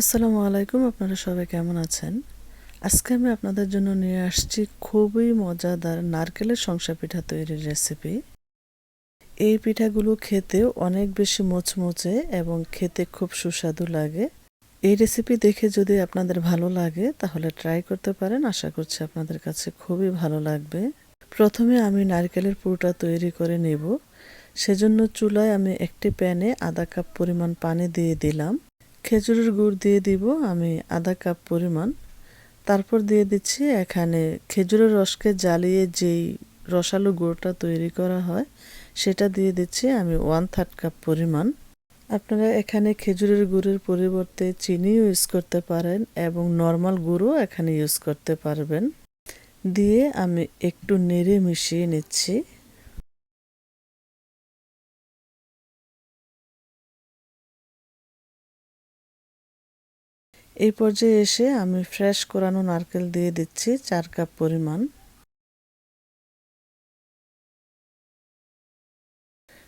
আসসালামু আলাইকুম, আপনারা সবাই কেমন আছেন? আজকে আমি আপনাদের জন্য নিয়ে আসছি খুবই মজাদার নারকেলের সংসা পিঠা তৈরির রেসিপি এই পিঠাগুলো খেতেও অনেক বেশি মুচমুচে এবং খেতে খুব সুস্বাদু লাগে। এই রেসিপি দেখে যদি আপনাদের ভালো লাগে, তাহলে ট্রাই করতে পারেন। আশা করছি আপনাদের কাছে খুবই ভালো লাগবে। প্রথমে আমি নারকেলের পুরোটা তৈরি করে নেব। সেজন্য চুলায় আমি একটি প্যানে আধা কাপ পরিমাণ পানি দিয়ে দিলাম। খেজুরের গুড় দিয়ে দিব আমি আধা কাপ পরিমাণ। তারপর দিয়ে দিচ্ছি এখানে খেজুরের রসকে জ্বালিয়ে যেই রসালো গুড়টা তৈরি করা হয়, সেটা দিয়ে দিচ্ছি আমি ওয়ান থার্ড কাপ পরিমাণ। আপনারা এখানে খেজুরের গুড়ের পরিবর্তে চিনিও ইউজ করতে পারেন এবং নর্মাল গুঁড়ও এখানে ইউজ করতে পারবেন। দিয়ে আমি একটু নেড়ে মিশিয়ে নিচ্ছি। এই পর্যায়ে এসে আমি ফ্রেশ কোরানো নারকেল দিয়ে দিচ্ছি চার কাপ পরিমাণ।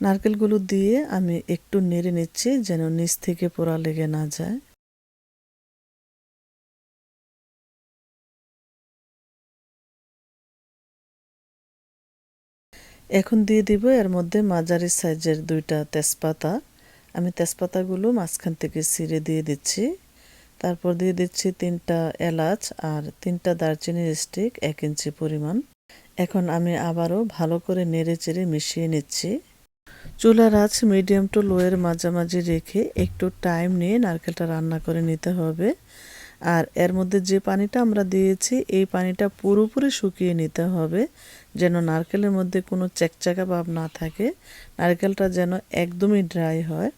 নারকেলগুলো দিয়ে আমি একটু নেড়ে নিচ্ছি যেন নিচ থেকে পোড়া লেগে না যায়। এখন দিয়ে দিব এর মধ্যে মাঝারি সাইজের দুইটা তেজপাতা। আমি তেজপাতাগুলো মাঝখান থেকে ছিঁড়ে দিয়ে দিচ্ছি। তারপর দিয়ে দিচ্ছি তিনটা এলাচ আর তিনটা দারচিনির স্টিক এক ইঞ্চি পরিমাণ। এখন আমি আবারও ভালো করে নেড়ে চেড়ে মিশিয়ে নিচ্ছি। চুলার আঁচ মিডিয়াম টু লোয়ের মাঝামাঝি রেখে একটু টাইম নিয়ে নারকেলটা রান্না করে নিতে হবে। আর এর মধ্যে যে পানিটা আমরা দিয়েছি, এই পানিটা পুরোপুরি শুকিয়ে নিতে হবে, যেন নারকেলের মধ্যে কোনো চেকচাকা ভাব না থাকে। নারকেলটা যেন একদমই ড্রাই হয়।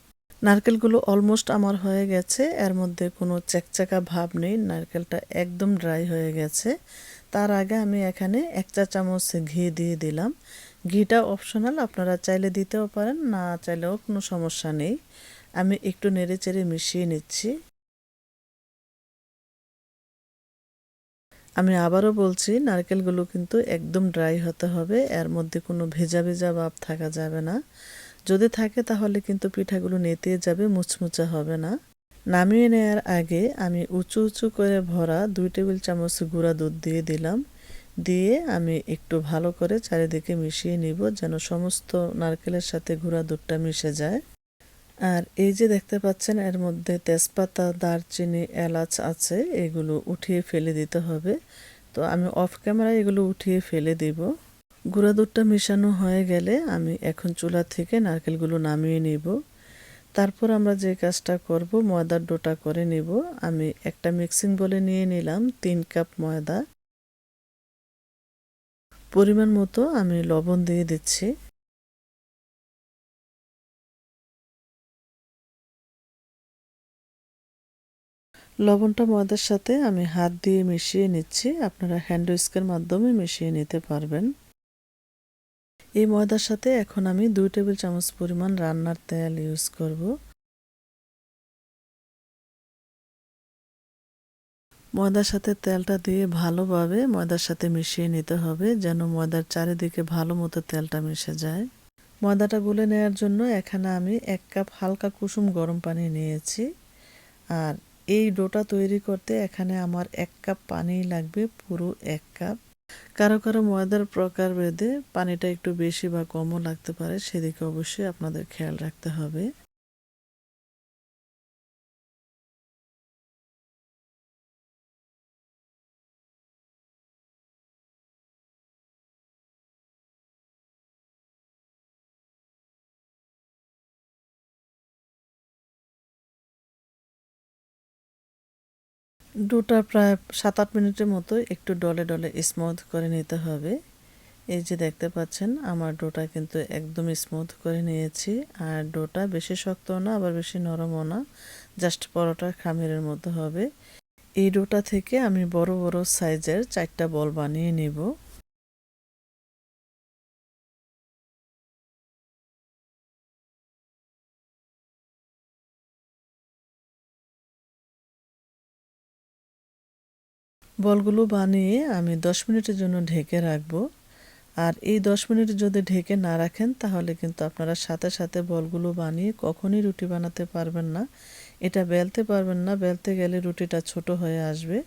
নারকেলগুলো অলমোস্ট আমার হয়ে গেছে। এর মধ্যে কোনো চেকচাকা ভাব নেই। নারকেলটা একদম ড্রাই হয়ে গেছে। তার আগে আমি এখানে এক চা চামচ ঘি দিয়ে দিলাম। ঘিটা অপশনাল আপনারা চাইলে দিতেও পারেন, না চাইলেও কোনো সমস্যা নেই। আমি একটু নেড়ে চেড়ে মিশিয়ে নিচ্ছি। আমি আবারও বলছি, নারকেলগুলো কিন্তু একদম ড্রাই হতে হবে। এর মধ্যে কোনো ভেজা ভেজা ভাব থাকা যাবে না। যদি থাকে তাহলে কিন্তু পিঠাগুলো নেতিয়ে যাবে, মুচমুচা হবে না। নামিয়ে নেওয়ার আগে আমি উঁচু উঁচু করে ভরা দুই টেবিল চামচ গুঁড়া দুধ দিয়ে দিলাম। দিয়ে আমি একটু ভালো করে চারিদিকে মিশিয়ে নিব যেন সমস্ত নারকেলের সাথে গুঁড়া দুধটা মিশে যায়। আর এই যে দেখতে পাচ্ছেন, এর মধ্যে তেজপাতা, দারচিনি, এলাচ আছে, এগুলো উঠিয়ে ফেলে দিতে হবে। তো আমি অফ ক্যামেরায় এগুলো উঠিয়ে ফেলে দিব। গুঁড়া দুধটা মিশানো হয়ে গেলে আমি এখন চুলা থেকে নারকেলগুলো নামিয়ে নিব। তারপর আমরা যে কাজটা করব, ময়দার ডোটা করে নিব। আমি একটা মিক্সিং বলে নিয়ে নিলাম, তিন কাপ ময়দা। পরিমাণ মতো আমি লবণ দিয়ে দিচ্ছি। লবণটা ময়দার সাথে আমি হাত দিয়ে মিশিয়ে নিচ্ছি। আপনারা হ্যান্ড উইস্কের মাধ্যমে মিশিয়ে নিতে পারবেন। এই ময়দার সাথে এখন আমি দুই টেবিল চামচ পরিমাণ রান্নার তেল ইউজ করব। ময়দার সাথে তেলটা দিয়ে ভালোভাবে ময়দার সাথে মিশিয়ে নিতে হবে, যেন ময়দার চারিদিকে ভালো মতো তেলটা মিশে যায়। ময়দাটা গুলে নেওয়ার জন্য এখানে আমি এক কাপ হালকা কুসুম গরম পানি নিয়েছি। আর এই ডোটা তৈরি করতে এখানে আমার এক কাপ পানি লাগবে, পুরো এক কাপ। কারও কারও ময়দার প্রকার ভেদে পানিটা একটু বেশি বা কমও লাগতে পারে, সেদিকে অবশ্যই আপনাদের খেয়াল রাখতে হবে। ডোটা প্রায় সাত আট মিনিটের মতো একটু ডলে ডলে স্মুথ করে নিতে হবে। এই যে দেখতে পাচ্ছেন, আমার ডোটা কিন্তু একদম স্মুথ করে নিয়েছি। আর ডোটা বেশি শক্ত না, আবার বেশি নরমও না জাস্ট পরোটার খামিরের মতো হবে। এই ডোটা থেকে আমি বড় বড় সাইজের চারটা বল বানিয়ে নেব। বলগুলো বানিয়ে আমি দশ মিনিটের জন্য ঢেকে রাখব। আর এই দশ মিনিট যদি ঢেকে না রাখেন, তাহলে কিন্তু আপনারা সাথে সাথে বলগুলো বানিয়ে কখনই রুটি বানাতে পারবেন না। এটা বেলতে পারবেন না, বেলতে গেলে রুটিটা ছোট হয়ে আসবে।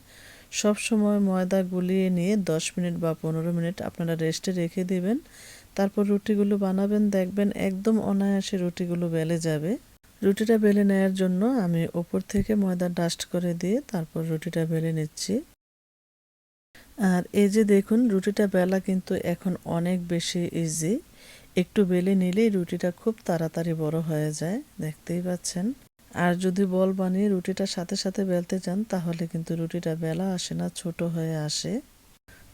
সব সময় ময়দা গুলিয়ে নিয়ে 10 মিনিট বা পনেরো মিনিট আপনারা রেস্টে রেখে দিবেন। তারপর রুটিগুলো বানাবেন, দেখবেন একদম অনায়াসে রুটিগুলো বেলে যাবে। রুটিটা বেলে নেওয়ার জন্য আমি ওপর থেকে ময়দা ডাস্ট করে দিয়ে তারপর রুটিটা বেলে নিচ্ছি। আর এই যে দেখুন, রুটিটা বেলা কিন্তু এখন অনেক বেশি ইজি একটু বেলে নিলেই রুটিটা খুব তাড়াতাড়ি বড় হয়ে যায়, দেখতেই পাচ্ছেন। আর যদি বল বানিয়ে রুটিটার সাথে সাথে বেলতে চান, তাহলে কিন্তু রুটিটা বেলা আসে না, ছোট হয়ে আসে।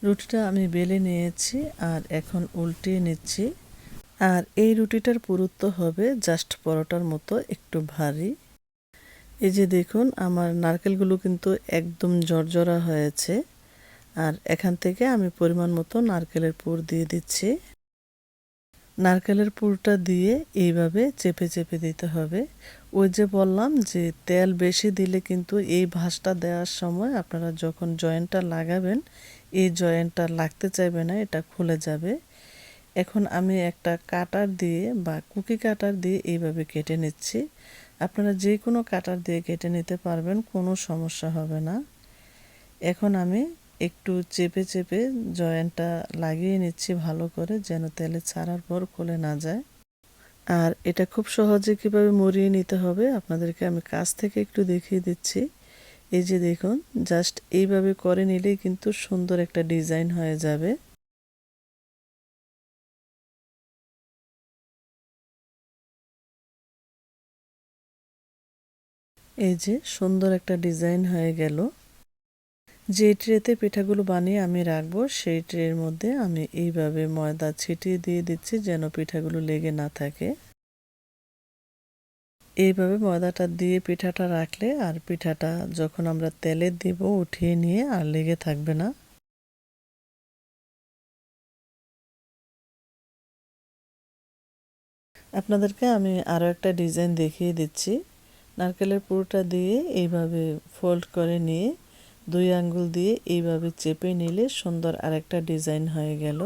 রুটিটা আমি বেলে নিয়েছি আর এখন উল্টিয়ে নিচ্ছি। আর এই রুটিটার পুরুত্ব হবে জাস্ট পরোটার মতো, একটু ভারী। এই যে দেখুন, আমার নারকেলগুলো কিন্তু একদম জর্জরা হয়েছে। আর এখান থেকে আমি পরিমাণ মতো নারকেলের পুর দিয়ে দিচ্ছি। নারকেলের পুরটা দিয়ে এইভাবে চেপে চেপে দিতে হবে। ওই যে বললাম যে তেল বেশি দিলে কিন্তু এই ভাঁজটা দেওয়ার সময় আপনারা যখন জয়েন্টটা লাগাবেন, এই জয়েন্টটা লাগতে চাইবে না, এটা খুলে যাবে। এখন আমি একটা কাটার দিয়ে বা কুকি কাটার দিয়ে এইভাবে কেটে নিচ্ছি। আপনারা যে কোনো কাটার দিয়ে কেটে নিতে পারবেন, কোনো সমস্যা হবে না। এখন আমি একটু চেপে চেপে জয়েন্টটা লাগিয়ে নিচ্ছি ভালো করে, যেন তেলে ছাড়ার পর খুলে না যায়। আর এটা খুব সহজে কীভাবে মরিয়ে নিতে হবে, আপনাদেরকে আমি কাছ থেকে একটু দেখিয়ে দিচ্ছি। এই যে দেখুন, জাস্ট এইভাবে করে নিলেই কিন্তু সুন্দর একটা ডিজাইন হয়ে যাবে। এই যে সুন্দর একটা ডিজাইন হয়ে গেল। যে ট্রেতে পিঠাগুলো বানিয়ে আমি রাখব, সেই ট্রের মধ্যে আমি এইভাবে ময়দা ছিটিয়ে দিয়ে দিচ্ছি যেন পিঠাগুলো লেগে না থাকে। এইভাবে ময়দাটা দিয়ে পিঠাটা রাখলে আর পিঠাটা যখন আমরা তেলে দিব উঠিয়ে নিয়ে আর লেগে থাকবে না। আপনাদেরকে আমি আরও একটা ডিজাইন দেখিয়ে দিচ্ছি। নারকেলের পুরোটা দিয়ে এইভাবে ফোল্ড করে নিয়ে দুই আঙ্গুল দিয়ে এইভাবে চেপে নিলে সুন্দর আরেকটা ডিজাইন হয়ে গেল।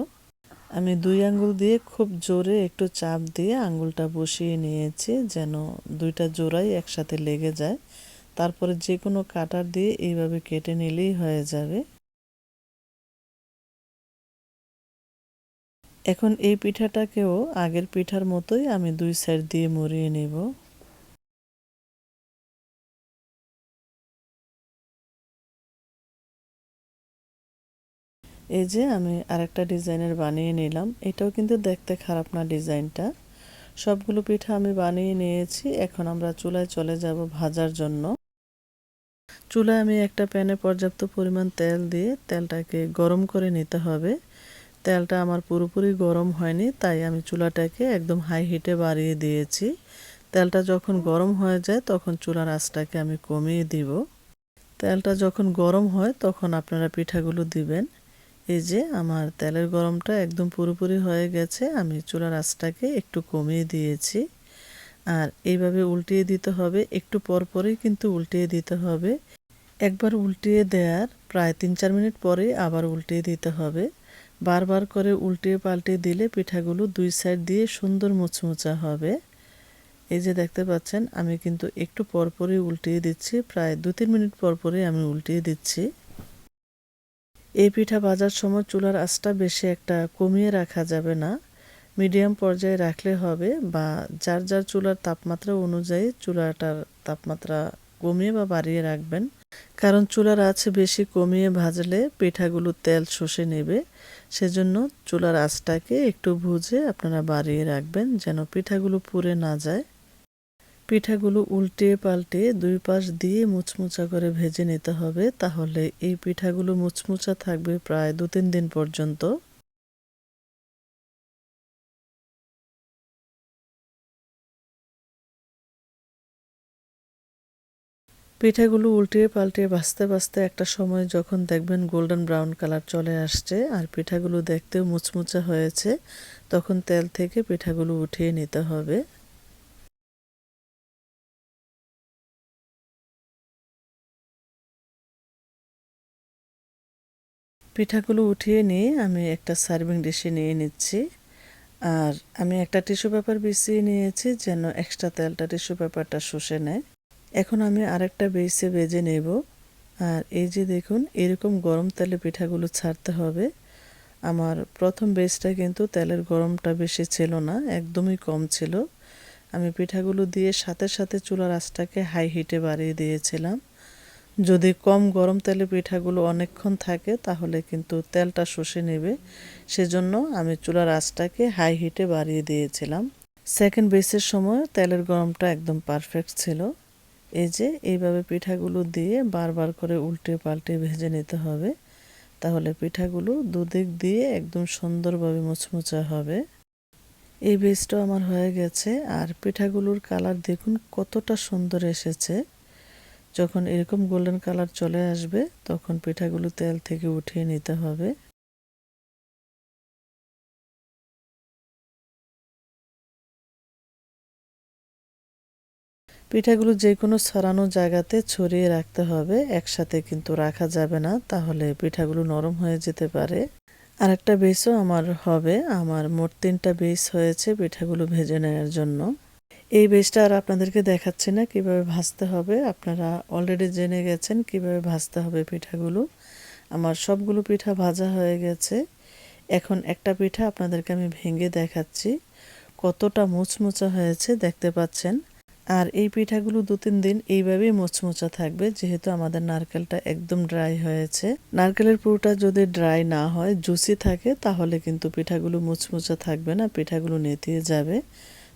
আমি দুই আঙ্গুল দিয়ে খুব জোরে একটু চাপ দিয়ে আঙ্গুলটা বসিয়ে নিয়েছি যেন দুইটা জোড়াই একসাথে লেগে যায়। তারপরে যে কোনো কাটার দিয়ে এইভাবে কেটে নিলেই হয়ে যাবে। এখন এই পিঠাটাকেও আগের পিঠার মতোই আমি দুই সাইড দিয়ে মরিয়ে নেব। এই যে আমি আরেকটা ডিজাইনের বানিয়ে নিলাম। এটাও কিন্তু দেখতে খারাপ না ডিজাইনটা। সবগুলো পিঠা আমি বানিয়ে নিয়েছি। এখন আমরা চুলায় চলে যাব ভাজার জন্য। চুলায় আমি একটা প্যানে পর্যাপ্ত পরিমাণ তেল দিয়ে তেলটাকে গরম করে নিতে হবে। তেলটা আমার পুরোপুরি গরম হয়নি, তাই আমি চুলাটাকে একদম হাই হিটে বাড়িয়ে দিয়েছি। তেলটা যখন গরম হয়ে যায়, তখন চুলার আঁচটাকে আমি কমিয়ে দিব। তেলটা যখন গরম হয়, তখন আপনারা পিঠাগুলো দিবেন। এই যে আমার তেলের গরমটা একদম পুরোপুরি হয়ে গেছে, আমি চুলার আঁচটাকে একটু কমিয়ে দিয়েছি। আর এইভাবে উল্টিয়ে দিতে হবে, একটু পরপরই কিন্তু উল্টিয়ে দিতে হবে। একবার উল্টিয়ে দেওয়ার প্রায় তিন চার মিনিট পরে আবার উল্টিয়ে দিতে হবে। বারবার করে উল্টিয়ে পাল্টে দিলে পিঠাগুলো দুই সাইড দিয়ে সুন্দর মুচমুচা হবে। এই যে দেখতে পাচ্ছেন, আমি কিন্তু একটু পরপরই উল্টিয়ে দিচ্ছি, প্রায় দু তিন মিনিট পরপরই আমি উল্টিয়ে দিচ্ছি। এই পিঠা ভাজার সময় চুলার আঁচটা বেশি একটা কমিয়ে রাখা যাবে না। মিডিয়াম পর্যায়ে রাখলে হবে বা যার যার চুলার তাপমাত্রা অনুযায়ী চুলাটার তাপমাত্রা কমিয়ে বা বাড়িয়ে রাখবেন। কারণ চুলার আঁচ বেশি কমিয়ে ভাজলে পিঠাগুলো তেল শোষে নেবে। সেজন্য চুলার আঁচটাকে একটু ভুজে আপনারা বাড়িয়ে রাখবেন যেন পিঠাগুলো পুড়ে না যায়। পিঠাগুলো উল্টিয়ে পাল্টে দুই পাশ দিয়ে মুচমুচা করে ভেজে নিতে হবে। তাহলে এই পিঠাগুলো মুচমুচা থাকবে প্রায় দু তিন দিন পর্যন্ত। পিঠাগুলো উল্টিয়ে পাল্টিয়ে ভাজতে ভাজতে একটা সময় যখন দেখবেন গোল্ডেন ব্রাউন কালার চলে আসছে আর পিঠাগুলো দেখতেও মুচমুচা হয়েছে, তখন তেল থেকে পিঠাগুলো উঠিয়ে নিতে হবে। পিঠাগুলো উঠিয়ে নিয়ে আমি একটা সার্ভিং ডিশে নিয়ে নিচ্ছি। আর আমি একটা টিস্যু পেপার বিছিয়ে নিয়েছি যেন এক্সট্রা তেলটা টিস্যু পেপারটা শুষে নেয়। এখন আমি আরেকটা বেসে বেজে নেব। আর এই যে দেখুন, এরকম গরম তেলে পিঠাগুলো ছাড়তে হবে। আমার প্রথম বেসটা কিন্তু তেলের গরমটা বেশি ছিল না, একদমই কম ছিল। আমি পিঠাগুলো দিয়ে সাথে সাথে চুলার আঁচটাকে হাই হিটে বাড়িয়ে দিয়েছিলাম। যদি কম গরম তেলে পিঠাগুলো অনেকক্ষণ থাকে, তাহলে কিন্তু তেলটা শুষে নেবে। সেজন্য আমি চুলার আঁচটাকে হাই হিটে বাড়িয়ে দিয়েছিলাম। সেকেন্ড বেসের সময় তেলের গরমটা একদম পারফেক্ট ছিল। এই যে, এইভাবে পিঠাগুলো দিয়ে বারবার করে উল্টে পাল্টে ভেজে নিতে হবে। তাহলে পিঠাগুলো দুদিক দিয়ে একদম সুন্দরভাবে মুচমুচা হবে। এই বেসটাও আমার হয়ে গেছে। আর পিঠাগুলোর কালার দেখুন কতটা সুন্দর এসেছে। যখন এরকম গোল্ডেন কালার চলে আসবে, তখন পিঠাগুলো তেল থেকে উঠিয়ে নিতে হবে। পিঠাগুলো যে কোনো ছড়ানো জায়গাতে ছড়িয়ে রাখতে হবে, একসাথে কিন্তু রাখা যাবে না, তাহলে পিঠাগুলো নরম হয়ে যেতে পারে। আরেকটা বেসও আমার হবে, আমার মোট তিনটা বেস হয়েছে পিঠাগুলো ভেজে নেওয়ার জন্য। এই বেসটা আর আপনাদেরকে দেখাচ্ছি না, কীভাবে ভাজতে হবে। আপনারা অলরেডি জেনে গেছেন কীভাবে ভাজতে হবে পিঠাগুলো। আমার সবগুলো পিঠা ভাজা হয়ে গেছে। এখন একটা পিঠা আপনাদেরকে আমি ভেঙে দেখাচ্ছি। কতটা মুচমুচা হয়েছে দেখতে পাচ্ছেন। আর এই পিঠাগুলো দু তিন দিন এইভাবেই মোচমোচা থাকবে, যেহেতু আমাদের নারকেলটা একদম ড্রাই হয়েছে। নারকেলের পুরোটা যদি ড্রাই না হয় জুসি থাকে, তাহলে কিন্তু পিঠাগুলো মুচমুচা থাকবে না, পিঠাগুলো নেতিয়ে যাবে।